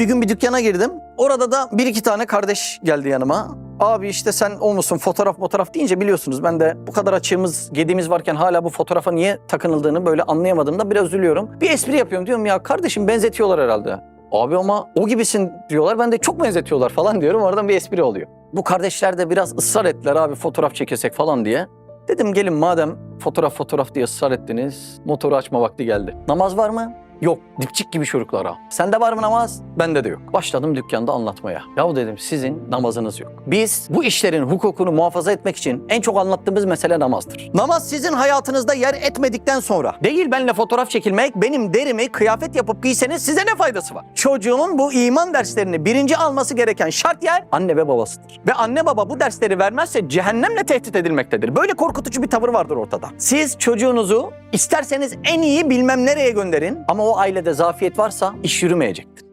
Bir gün bir dükkana girdim. Orada da bir iki tane kardeş geldi yanıma. Abi işte sen o musun fotoğraf fotoğraf deyince biliyorsunuz ben de bu kadar açığımız, gediğimiz varken hala bu fotoğrafa niye takınıldığını böyle anlayamadığımda biraz üzülüyorum. Bir espri yapıyorum diyorum ya kardeşim benzetiyorlar herhalde. Abi ama o gibisin diyorlar ben de çok benzetiyorlar falan diyorum oradan bir espri oluyor. Bu kardeşler de biraz ısrar ettiler abi fotoğraf çekesek falan diye. Dedim gelin madem fotoğraf fotoğraf diye ısrar ettiniz motoru açma vakti geldi. Namaz var mı? Yok. Dipçik gibi çocuklara. Sende var mı namaz? Bende de yok. Başladım dükkanda anlatmaya. Yahu dedim sizin namazınız yok. Biz bu işlerin hukukunu muhafaza etmek için en çok anlattığımız mesele namazdır. Namaz sizin hayatınızda yer etmedikten sonra değil benimle fotoğraf çekilmek, benim derimi kıyafet yapıp giyseniz size ne faydası var? Çocuğun bu iman derslerini birinci alması gereken şart yer anne ve babasıdır. Ve anne baba bu dersleri vermezse cehennemle tehdit edilmektedir. Böyle korkutucu bir tavır vardır ortada. Siz çocuğunuzu isterseniz en iyi bilmem nereye gönderin ama ailede zafiyet varsa iş yürümeyecektir.